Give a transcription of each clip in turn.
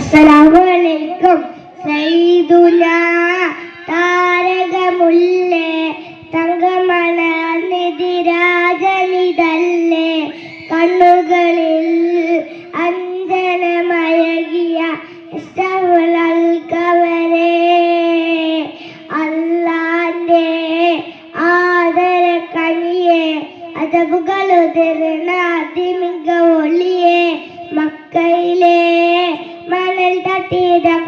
അസ്സലാമലൈക്കും. സൈദുല താരകമുല്ലേ? തങ്കമണ നിതിരാജനിതല്ലേ കണ്ണുകളിൽ അഞ്ജനമയകിയ ഇഷ്ടമുള്ളവരെ അല്ലാന്റെ ആദര കനിയെ അതവുകളുതിർന്ന അതിമിക ഒളിയെ മക്കയിലെ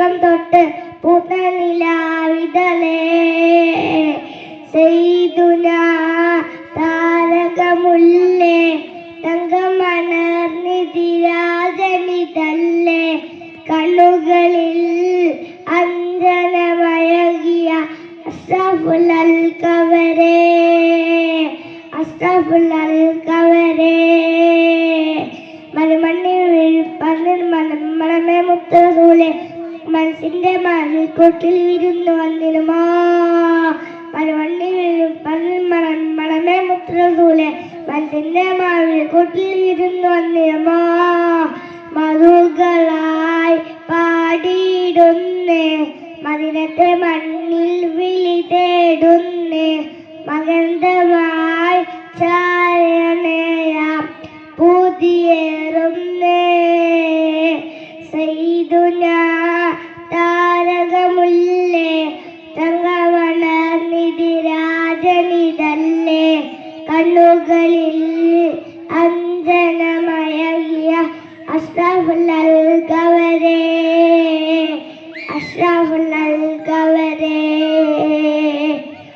തട്ടിയതകം തൊട്ട് പുതലിലാവിതലേ താരകമുല്ലേ തങ്കമണർന്നിതിരാജനിതല്ലേ കണ്ണുകളിൽ അഞ്ജനമഴകിയ അസ്രഫുൽ കവരേ അസ്രഫുൽ കവരേ മലമണ്ണിൽ മണം മണമേ മുത്തൂലെ മനസ്സിന്റെ മണിക്കൂട്ടിൽ വിരുന്നു വന്നിരുമാ. മലമണ്ണിൽ വീഴ്പണ്ണിൽ മണം മണമേ മുത്തൂലെ മനസ്സിന്റെ മണിക്കൂട്ടിൽ വിരുന്നു വന്നിരുമാ. മധുകളായി പാടിയിടുന്നേ മതിരത്തെ മണ്ണിൽ വിളി തേടുന്നേ മകന്തമായി ചാരണയാം കണ്ണുകളിൽ അഞ്ജനമയകിയ അഷ്റഫുള്ളൽ കവരേ അഷ്റഫുള്ളൽ കവരേ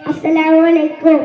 അസ്സലാമലൈക്കും